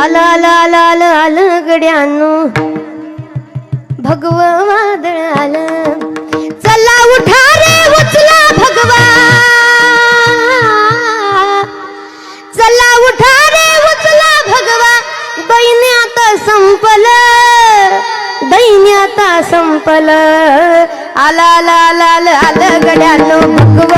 आलं आलं आलं आलं आलं गड्यानो. भगव वादळ आलं. चला उठा रे उचला भगवा चला उठा रे उचला भगवा दैन्यात संपलं दैन्यात संपलं. आला आला आला आलं गड्यानो आला आला आला आलं गड्यानो. भगव